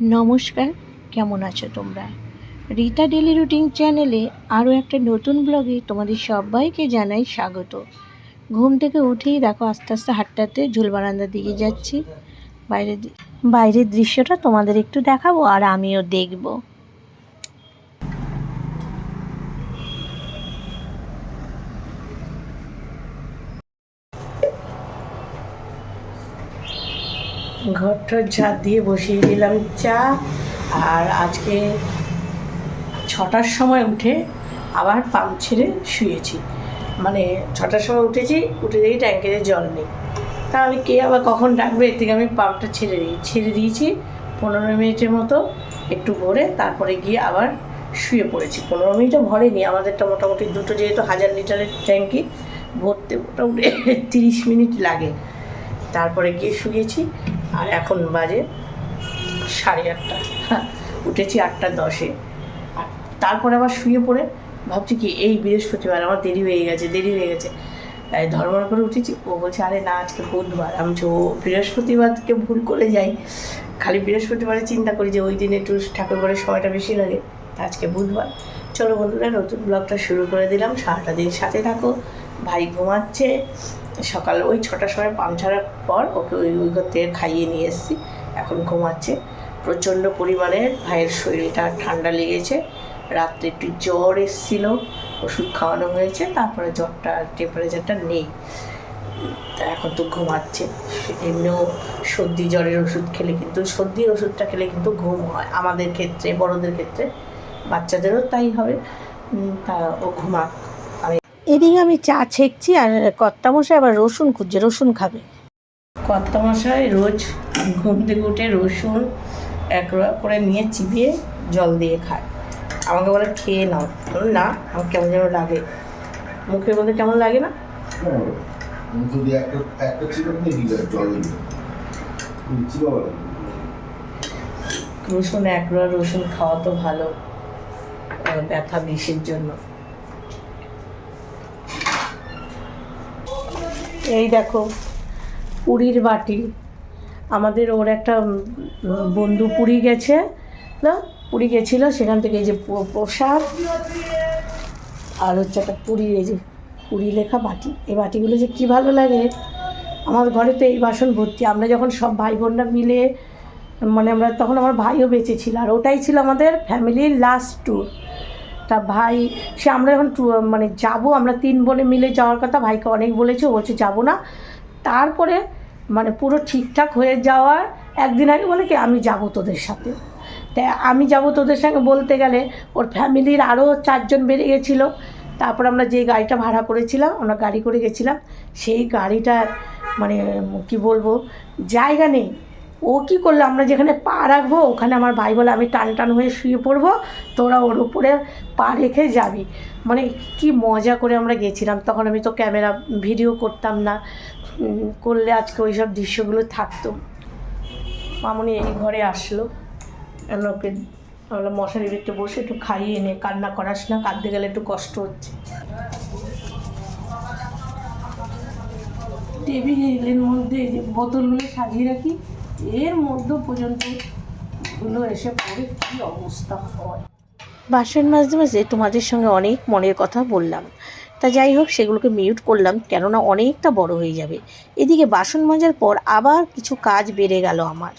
নমস্কার, কেমন আছো তোমরা? রীতা ডেলি রুটিন চ্যানেলে আরও একটা নতুন ব্লগে তোমাদের সবাইকে জানাই স্বাগত। ঘুম থেকে উঠেই দেখো আস্তে আস্তে হাঁটতে ঝুল বারান্দার দিকে যাচ্ছি। বাইরের বাইরের দৃশ্যটা তোমাদের একটু দেখাবো আর আমিও দেখব। ঘরটার ঝাঁট দিয়ে বসিয়ে দিলাম চা। আর আজকে ছটার সময় উঠে আবার পাম্প ছেড়ে শুয়েছি। মানে ছটার সময় উঠেছি, উঠে দেখি ট্যাঙ্কেতে জল নেই। তাহলে কে আবার কখন ডাকবে? এর থেকে আমি পাম্পটা ছেড়ে দিই। ছেড়ে দিয়েছি পনেরো মিনিটের মতো একটু ভরে, তারপরে গিয়ে আবার শুয়ে পড়েছি। পনেরো মিনিটও ভরেনি, আমাদেরটা মোটামুটি দুটো যেহেতু হাজার লিটারের ট্যাঙ্কি, ভরতে মোটামুটি তিরিশ মিনিট লাগে। তারপরে গিয়ে শুয়েছি। আর এখন বাজে সাড়ে আটটা। হ্যাঁ উঠেছি আটটা দশে। আর তারপরে আবার শুয়ে পড়ে ভাবছি কি, এই বৃহস্পতিবার আমার দেরি হয়ে গেছে, দেরি হয়ে গেছে। তাই ধর্মর করে উঠেছি, ও বলছে, আরে না, আজকে বুধবার। আমি ও, বৃহস্পতিবারকে ভুল করে যাই। খালি বৃহস্পতিবারে চিন্তা করি যে ওই দিন একটু ঠাকুর ঘরের সময়টা বেশি লাগে আজকে বুধবার। চলো বন্ধুরা, নতুন ব্লগটা শুরু করে দিলাম। সারাটা দিন সাথে থাকো, ভাই ঘুমাচ্ছে সকাল ওই ছটার সময় পাম ছাড়ার পর ওকে ওই ওই ঘর থেকে খাইয়ে নিয়ে এসেছি, এখন ঘুমাচ্ছে। প্রচণ্ড পরিমাণে ভাইয়ের শরীরটা ঠান্ডা লেগেছে, রাত্রে একটু জ্বর এসেছিল, ওষুধ খাওয়ানো হয়েছে, তারপরে জ্বরটা টেম্পারেচারটা নেই। এখন তো ঘুমাচ্ছে। এমনিও সর্দি জ্বরের ওষুধ খেলে কিন্তু, সর্দির ওষুধটা খেলে কিন্তু ঘুম হয় আমাদের ক্ষেত্রে, বড়দের ক্ষেত্রে, বাচ্চাদেরও তাই হবে। তা ও ঘুমাক। এদিকে আমি চা ছেঁকছি আর কর্তামশাই আবার রসুন খুঁজছে রসুন খাবে। কর্তামশাই রোজ ঘুম থেকে উঠে রসুন এক রোয়া করে নিয়ে চিবিয়ে জল দিয়ে খায়। আমাকে বলে খেয়ে নাও। না আমার কেমন যেন লাগে। মুখের মধ্যে কেমন লাগে না? রসুন এক রোয়া রসুন খাওয়া তো ভালো ব্যথা বিষের জন্য। এই দেখো, পুরীর বাটি। আমাদের ওর একটা বন্ধু পুরী গেছে, না? পুরী গেছিল, সেখান থেকে এই যে প্রসাদ আর হচ্ছে একটা পুরী, এই যে পুরী লেখা বাটি। এই বাটিগুলো যে কী ভালো লাগে। আমার ঘরে তো এই বাসন ভর্তি। আমরা যখন সব ভাই বোনরা মিলে মানে আমরা, তখন আমার ভাইও বেঁচে ছিল। আর ওটাই ছিল আমাদের ফ্যামিলির লাস্ট ট্যুর তা ভাই, সে আমরা এখন মানে যাব, আমরা তিন বোনে মিলে যাওয়ার কথা, ভাইকে অনেক বলেছে বলছে যাব না। তারপরে মানে পুরো ঠিকঠাক হয়ে যাওয়ার একদিন আগে বলে কি, আমি যাব তোদের সাথে। তাই আমি যাব তোদের সঙ্গে বলতে গেলে, ওর ফ্যামিলির আরও চারজন বেড়ে গেছিল। তারপর আমরা যে গাড়িটা ভাড়া করেছিলাম, আমরা গাড়ি করে গেছিলাম। সেই গাড়িটার মানে কি বলব, জায়গা নেই। ও কি করল? আমরা যেখানে পা রাখব, ওখানে আমার ভাই বলে, আমি টান টান হয়ে শুয়ে পড়ব, তোরা ওর উপরে পা রেখে যাবি। মানে কি মজা করে আমরা গেছিলাম। তখন আমি তো ক্যামেরা ভিডিও করতাম না। করলে আজকে ওই সব দৃশ্যগুলো থাকতো। মামনি এই ঘরে আসলো। ওকে আমরা মশারি একটু বসে, একটু খাইয়ে এনে কান্না করাস না, কাঁদতে গেলে একটু কষ্ট হচ্ছে। টেবিলের মধ্যে বোতলগুলো সাজিয়ে রাখি। এর মধ্যে পর্যন্তগুলো এসে পড়ে কী অবস্থা হয়? বাসন মাজতে মাঝে তোমাদের সঙ্গে অনেক মনের কথা বললাম। তা যাই হোক, সেগুলোকে মিউট করলাম, কেননা অনেকটা বড় হয়ে যাবে। এদিকে বাসন মাজার পর আবার কিছু কাজ বেড়ে গেল আমার।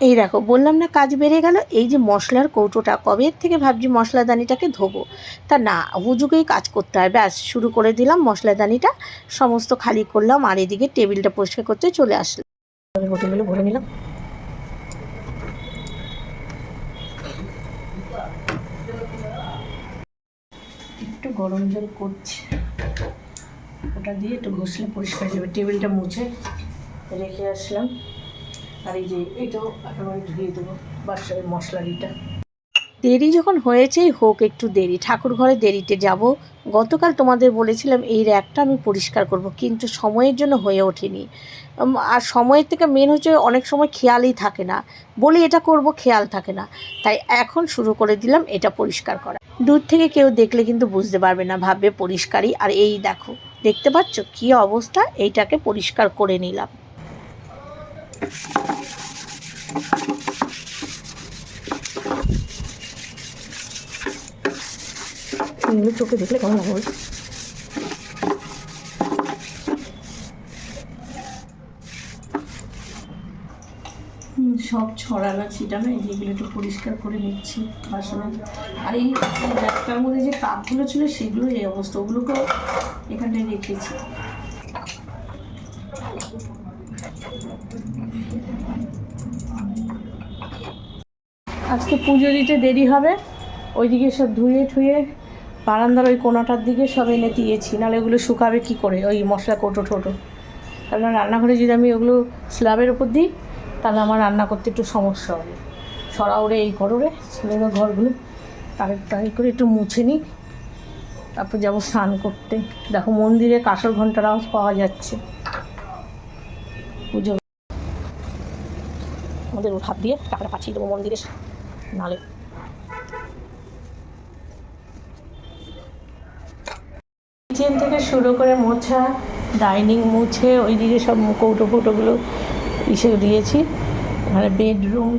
এই দেখো, বললাম না কাজ বেড়ে গেল, এই যে মশলার কৌটোটা, কবে থেকে ভাবছি মশলাদানিটাকে ধোবো? তা না হুজুকেই কাজ করতে হয়, ব্যাস, শুরু করে দিলাম মশলাদানিটা, সমস্ত খালি করলাম, আর এদিকে টেবিলটা পরিষ্কার করতে চলে আসলাম। বোতলগুলো ভরে নিলাম। একটু গরম জল করছি। ওটা দিয়ে একটু ঘষলে পরিষ্কার যাবে। টেবিলটা মুছে রেখে আসলাম। আর এই যে এটাও একেবারে ধুয়ে দেবো। বাসায় মশলারিটা। দেরি যখন হয়েছেই হোক, একটু দেরি। ঠাকুর ঘরে দেরিতে যাব। গতকাল তোমাদের বলেছিলাম এই র্যাকটা আমি পরিষ্কার করব, কিন্তু সময়ের জন্য হয়ে ওঠেনি। আর সময়ের থেকে মেন হচ্ছে অনেক সময় খেয়ালই থাকে না। বলি এটা করব, খেয়াল থাকে না। তাই এখন শুরু করে দিলাম এটা পরিষ্কার করা। দূর থেকে কেউ দেখলে কিন্তু বুঝতে পারবে না, ভাববে পরিষ্কারই। আর এই দেখো, দেখতে পাচ্ছ কী অবস্থা? এইটাকে পরিষ্কার করে নিলাম। এগুলো চোখে দেখলে কেমন লাগে? হুম, সব ছড়ানো ছিটানো যেগুলো একটু পরিষ্কার করে নিচ্ছি বাসনে আর এই ব্যাগটার মধ্যে যে কাপগুলো ছিল সেগুলো এই অবস্থা ওগুলোকেও এখানটায় রেখেছি আজকে পুজো দিতে দেরি হবে ওইদিকে সব ধুয়ে ঠুয়ে বারান্দার ওই কোনাটার দিকে সব এনে দিয়েছি নাহলে ওগুলো শুকাবে কি করে ওই মশলা কোটো টোটো কারণ রান্নাঘরে যদি আমি ওগুলো স্ল্যাবের উপর দিই, তাহলে আমার রান্না করতে একটু সমস্যা হবে। সরা ওরে এই ঘর ওরে ঘরগুলো তার তাই করে একটু মুছে নিই। তারপর যাব স্নান করতে। দেখো মন্দিরে কাঁসর ঘণ্টার আওয়াজ পাওয়া যাচ্ছে। পুজো। আমাদের হাত দিয়ে টাকাটা পাঠিয়ে দেবো মন্দিরে। নালে কিচেন থেকে শুরু করে মোছা ডাইনিং মুছে, ওইদিকে সব কৌটো ফৌটোগুলো ইসে দিয়েছি। মানে বেডরুম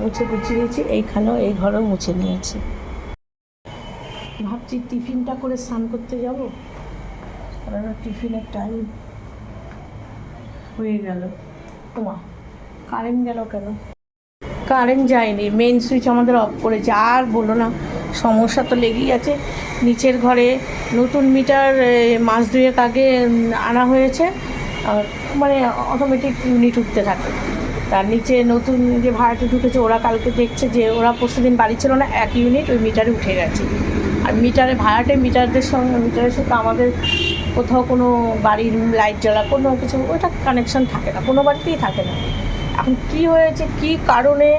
মুছে গুছিয়ে দিয়েছি, এইখানেও এই ঘরও মুছে নিয়েছি। ভাবছি টিফিনটা করে স্নান করতে যাব। কারণ টিফিনের টাইম হয়ে গেল। ওমা কারেন্ট গেল কেন? কারেন্ট যায়নি মেন সুইচ আমাদের অফ করেছে। আর বলো না সমস্যা তো লেগেই আছে। নিচের ঘরে নতুন মিটার মাস দুয়েক আগে আনা হয়েছে। আর মানে অটোমেটিক ইউনিট উঠতে থাকে। তার নিচে নতুন যে ভাড়াটে ঢুকেছে, ওরা কালকে দেখছে যে ওরা পরশু দিন বাড়ি ছিল না, এক ইউনিট ওই মিটারে উঠে গেছে। আর মিটারে, ভাড়াটে মিটারদের সঙ্গে, মিটারের সাথে আমাদের কোথাও কোনো বাড়ির লাইট জ্বালা, কোনো কিছু, ওটা কানেকশন থাকে না। কোনো বাড়িতেই থাকে না। এখন কি হয়েছে, কি কারণে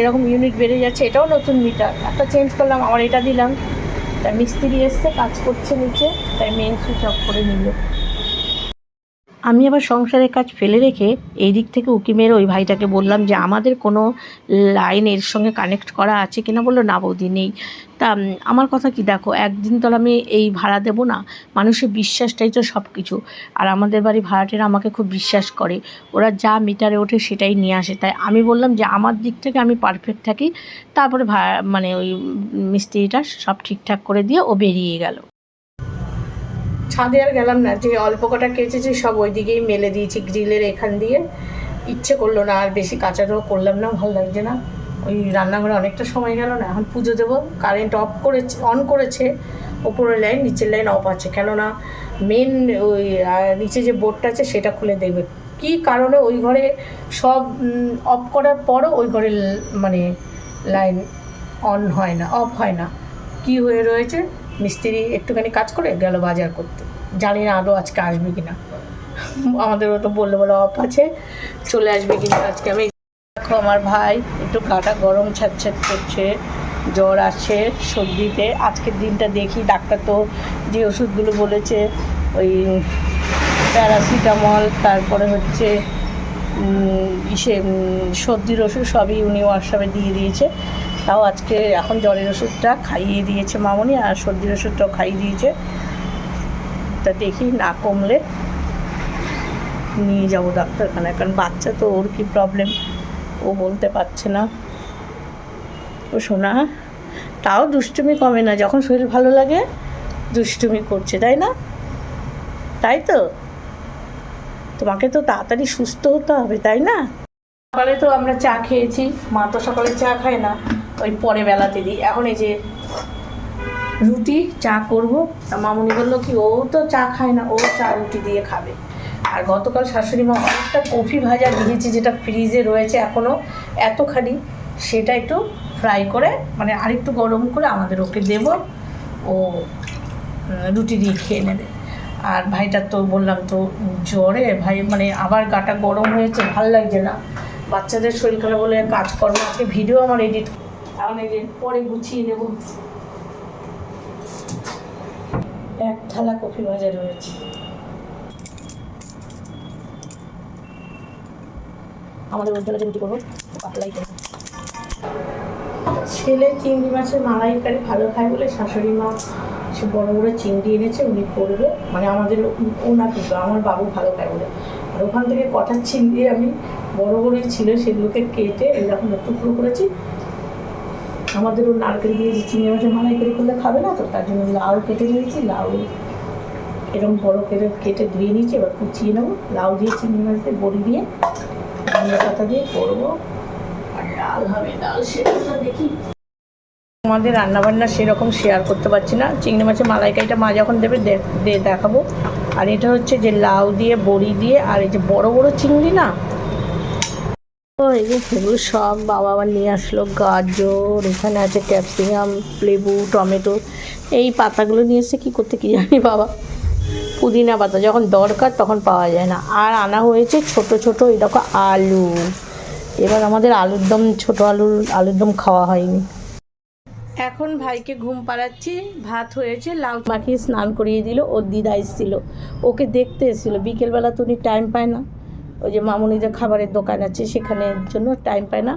এরকম ইউনিট বেড়ে যাচ্ছে, এটাও নতুন মিটার একটা চেঞ্জ করলাম, আবার এটা দিলাম। তাই মিস্ত্রি এসছে, কাজ করছে নিচে, তাই মেন সুইচ অফ করে নিল। আমি আবার সংসারের কাজ ফেলে রেখে এই দিক থেকে উকি উকিমের ওই ভাইটাকে বললাম যে, আমাদের কোনো লাইন এর সঙ্গে কানেক্ট করা আছে কিনা? বলল, না বৌদি, নেই। তা আমার কথা কি, দেখো, একদিন তো আমি এই ভাড়া দেবো না। মানুষের বিশ্বাসটাই তো সব কিছু আর আমাদের বাড়ি ভাড়াটেরা আমাকে খুব বিশ্বাস করে। ওরা যা মিটারে ওঠে সেটাই নিয়ে আসে। তাই আমি বললাম যে, আমার দিক থেকে আমি পারফেক্ট থাকি। তারপরে মানে ওই মিস্ত্রিটা সব ঠিকঠাক করে দিয়ে ও বেরিয়ে গেল। ছাদে আর গেলাম না, যে অল্প কটা কেচেছি, সব ওই দিকেই মেলে দিয়েছি গ্রিলের এখান দিয়ে। ইচ্ছে করল না, আর বেশি কাচারও করলাম না, ভালো লাগছে না। ওই রান্নাঘরে অনেকটা সময় গেল না, এখন পুজো দেবো। কারেন্ট অফ করেছে, অন করেছে, ওপরের লাইন, নিচের লাইন অফ আছে। কেননা মেন ওই নিচে যে বোর্ডটা আছে, সেটা খুলে দেখবে। কী কারণে ওই ঘরে সব অফ করার পরও ওই ঘরে মানে লাইন অন হয় না, অফ হয় না? কি হয়ে রয়েছে? মিস্ত্রি একটুখানি কাজ করে গেল বাজার করতে। জানি না আদৌ আজকে আসবে কি না আমাদেরও তো বললে বলে অফ আছে, চলে আসবে কি না আজকে। আমি দেখো আমার ভাই, একটু কাটা গরম ছ্যাঁত করছে, জ্বর আসছে সর্দিতে। আজকের দিনটা দেখি, ডাক্তার তো যে ওষুধগুলো বলেছে, ওই প্যারাসিটামল, তারপরে হচ্ছে ইসে সর্দির ওষুধ সবই উনি হোয়াটসঅ্যাপে দিয়ে দিয়েছে। তাও আজকে এখন জ্বরের ওষুধটা খাইয়ে দিয়েছে মামনি আর সর্দির ওষুধটাও খাইয়ে দিয়েছে। তা দেখি না কমলে নিয়ে যাব ডাক্তারখানায়, কারণ বাচ্চা তো ওর কি প্রবলেম ও বলতে পারছে না। ও শোনা তাও দুষ্টুমি কমে না, যখন শরীর ভালো লাগে দুষ্টুমি করছে, তাই না? তাই তো? তোমাকে তো তাড়াতাড়ি সুস্থ হতে হবে, তাই না? সকালে তো আমরা চা খেয়েছি, মা তো সকালে চা খায় না, ওই পরে বেলাতে দিই। এখন এই যে রুটি চা করব মামুনি বলল কি, ও তো চা খায় না, ও চা রুটি দিয়ে খাবে। আর গতকাল শাশুড়ি মা অনেকটা কফি ভাজা দিয়েছে, যেটা ফ্রিজে রয়েছে এখনও এতখানি, সেটা একটু ফ্রাই করে মানে আরেকটু গরম করে আমাদের ওকে দেব, ও রুটি দিয়ে খেয়ে নেবে। আর ভাইটার তো বললাম তো, জ্বরে ভাই মানে আবার গাটা গরম হয়েছে, ভালো লাগছে না। বাচ্চাদের শরীর খারাপ বলে কাজকর্ম, আজকে ভিডিও আমার এডিট এখন পরে গুছিয়ে নেব। এক থালা কফি ভাজা রয়েছে। আমাদের উজ্জ্বলা জন্য রুটি করব, পাতলাই করব। ছেলে চিংড়ি মাছের মালাইকারি ভালো খায় বলে শাশুড়ি মা সে বড় বড় চিংড়ি এনেছে, উনি করবে। মানে আমাদের ওনা কিন্তু, আমার বাবু ভালো খায় বলে। আর ওখান থেকে কটার চিংড়ি আমি বড় বড়ই ছিল সেগুলোকে কেটে এরকম টুকরো করেছি। আমাদেরও নারকেল দিয়ে যে চিংড়ি মাছের মালাই করে করলে খাবে না তো, তার জন্য লাউ কেটে নিয়েছি, লাউ এরকম বড় করে কেটে ধুয়ে নিয়েছি, এবার কুচিয়ে নেব। লাউ দিয়ে চিংড়ি মাছ দিয়ে বড়ি দিয়ে ধনিয়া পাতা দিয়ে করব। আর ডাল হবে, ডাল সেটা দেখি। আমাদের রান্নাবান্না সেরকম শেয়ার করতে পারছি না। চিংড়ি মাছের মালাইকারিটা মা যখন দেবে দেখাবো। আর এটা হচ্ছে যে লাউ দিয়ে, বড়ি দিয়ে, আর এই যে বড় বড় চিংড়ি না? ও, এই যে সেগুলো সব বাবা আবার নিয়ে আসলো। গাজর, এখানে আছে ক্যাপসিকাম, লেবু, টমেটো। এই পাতাগুলো নিয়ে এসে কী করতে কী জানি বাবা? পুদিনা পাতা, যখন দরকার তখন পাওয়া যায় না। আর আনা হয়েছে ছোট ছোট দেখো আলু। এবার আমাদের আলুর দম ছোট আলুর আলুর দম খাওয়া হয়নি। এখন ভাইকে ঘুম পাড়াচ্ছি, ভাত হয়েছে, লাউ মাখিয়ে স্নান করিয়ে দিল, ওর দিদা এসেছিল। ওকে দেখতে এসেছিল। বিকেলবেলা তো উনি টাইম পায় না। ওই যে মামুনি যে খাবারের দোকান আছে সেখানের জন্য টাইম পায় না।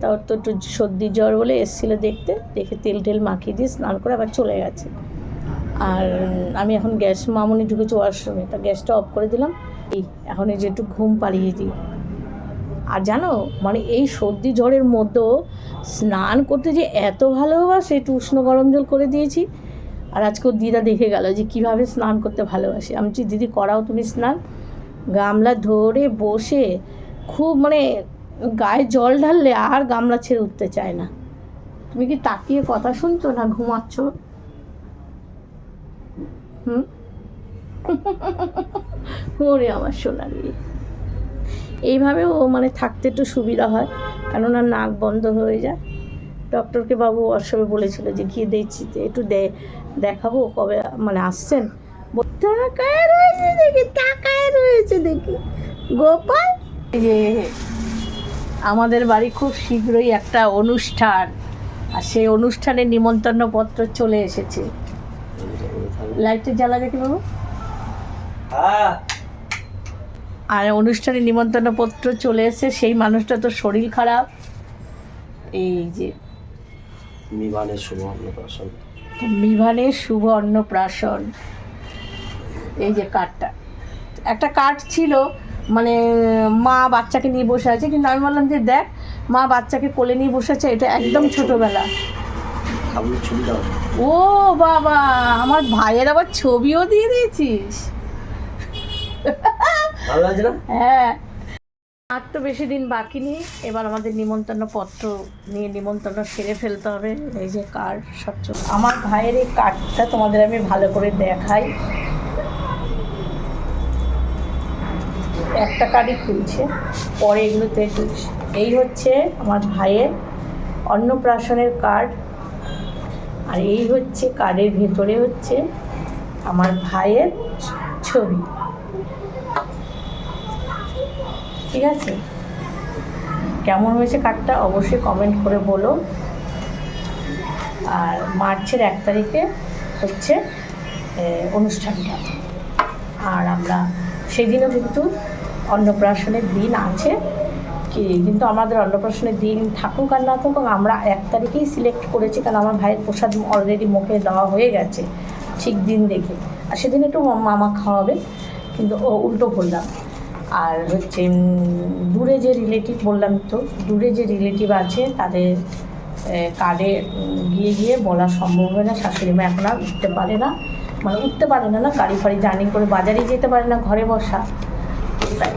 তা ওর তো একটু সর্দি জ্বর বলে এসেছিল দেখতে। দেখে তেল টেল মাখিয়ে দিয়ে স্নান করে আবার চলে গেছে। আর আমি এখন গ্যাস, মামুনি ঢুকেছে ওয়াশরুমে তা গ্যাসটা অফ করে দিলাম। এই, এখন এই যে একটু ঘুম পাড়িয়ে দিই। আর জানো মানে এই সর্দি জ্বরের মধ্যেও স্নান করতে যে এত ভালোবাসে একটু উষ্ণ গরম জল করে দিয়েছি। আর আজকে ওর দিদা দেখে গেল যে কীভাবে স্নান করতে ভালোবাসে। আমি বলছি, দিদি, করাও তুমি স্নান। গামলা ধরে বসে খুব মানে গায়ে জল ঢাললে আর গামলা ছেড়ে উঠতে চায় না। তুমি কি তাকিয়ে কথা শুনছো না ঘুমাচ্ছ? হুম? ওরে আমার সোনারি এইভাবে ও মানে থাকতে একটু সুবিধা হয়। কেননা নাক বন্ধ হয়ে যায়। ডক্টরকে বাবু অসবে বলেছিল যে গিয়ে দেখছি যে একটু দে দেখাবো কবে মানে আসছেন। বল- তাকায় রয়েছে দেখি তাকায় রয়েছে দেখি। গোপাল? যে আমাদের বাড়ি খুব শীঘ্রই একটা অনুষ্ঠান। আর সেই অনুষ্ঠানের নিমন্ত্রণ পত্র চলে এসেছে। লাইটটা জ্বালা দেখি বাবু? আর অনুষ্ঠানে নিমন্ত্রণ পত্র চলে এসে সেই মানুষটা তো শরীর খারাপ। এই যে বিমানের শুভ অন্নপ্রাশন। বিভানের শুভ অন্নপ্রাশন। এই যে কার্ডটা। একটা কার্ড ছিল মানে মা বাচ্চাকে নিয়ে বসে আছে কিন্তু আমি বললাম যে দেখ মা বাচ্চাকে কোলে নিয়ে বসে আছে এটা একদম ছোটবেলা। ও বাবা আমার ভাইয়ের আবার ছবিও দিয়ে দিয়েছিস। ভালো লাগছে না? হ্যাঁ। আর তো বেশি দিন বাকি নেই। এবার আমাদের নিমন্ত্রণ পত্র নিয়ে নিমন্ত্রণ সেরে ফেলতে হবে। এই যে কার্ড সব চল- আমার ভাইয়ের এই কার্ডটা তোমাদের আমি ভালো করে দেখাই। একটা কার্ডই খুলছে, পরে এগুলোতে খুলছে এই হচ্ছে আমার ভাইয়ের অন্নপ্রাশনের কার্ড। আর এই হচ্ছে কার্ডের ভেতরে হচ্ছে আমার ভাইয়ের ছবি। ঠিক আছে? কেমন হয়েছে কার্ডটা অবশ্যই কমেন্ট করে বলো। আর মার্চের এক তারিখে হচ্ছে অনুষ্ঠানটা। আর আমরা সেদিনও কিন্তু অন্নপ্রাশনের দিন আছে। কি, কিন্তু আমাদের অন্নপ্রাশনের দিন থাকুক আর না থাকুক, আমরা এক তারিখেই সিলেক্ট করেছি, কারণ আমার ভাইয়ের প্রসাদ অলরেডি মুখে দেওয়া হয়ে গেছে, ঠিক দিন দেখে। আর সেদিন একটু মামা খাওয়াবে, কিন্তু ও উল্টো বললাম আর হচ্ছে দূরে যে রিলেটিভ বললাম তো, দূরে যে রিলেটিভ আছে, তাদের কার্ডে গিয়ে গিয়ে বলা সম্ভব হয় না, শাশুড়ি মা এখন আর উঠতে পারে না। মানে উঠতে পারে না না, গাড়ি ফাড়ি জার্নি করে বাজারে যেতে পারে না, ঘরে বসা।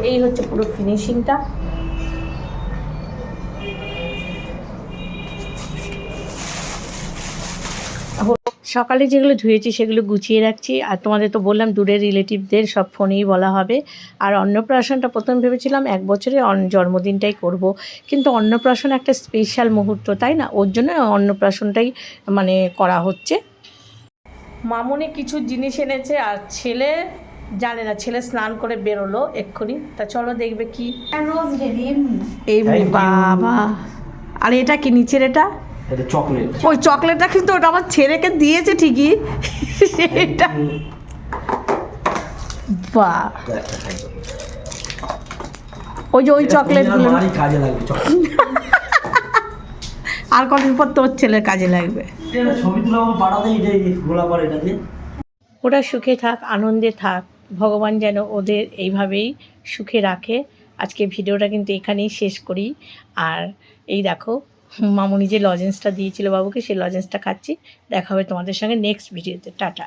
এই হচ্ছে পুরো ফিনিশিংটা সকালে যেগুলো ধুয়েছি সেগুলো গুছিয়ে রাখছি। আর তোমাদের তো বললাম দূরের রিলেটিভদের সব ফোনেই বলা হবে। আর অন্নপ্রাশনটা প্রথম ভেবেছিলাম এক বছরে জন্মদিনটাই করব। কিন্তু অন্নপ্রাশন একটা স্পেশাল মুহূর্ত তাই না? ওর জন্য অন্নপ্রাশনটাই মানে করা হচ্ছে। মামুনি কিছু জিনিস এনেছে আর ছেলে জানে না ছেলে স্নান করে বেরোলো এক্ষুনি। তা চলো দেখবে কি। বাবা। আর এটা কি নিচের এটা? এটা চকলেট ওই চকলেটটা কিন্তু ওটা আমার ছেলেকে দিয়েছে ঠিকই। এটা বা ওই যে ওই চকলেটগুলো কাজে লাগবে আর কদিন পর তোর ছেলের কাজে লাগবে। এটা ছবি তুলে আমার গোলা পরে এটা দিয়ে। ওরা সুখে থাক আনন্দে থাক ভগবান যেন ওদের এইভাবেই সুখে রাখে। আজকে ভিডিওটা কিন্তু এখানেই শেষ করি। আর এই দেখো মামুনি যে লজেন্সটা দিয়েছিল বাবুকে, সেই লজেন্সটা খাচ্ছি। দেখা হবে তোমাদের সঙ্গে নেক্সট ভিডিওতে টাটা।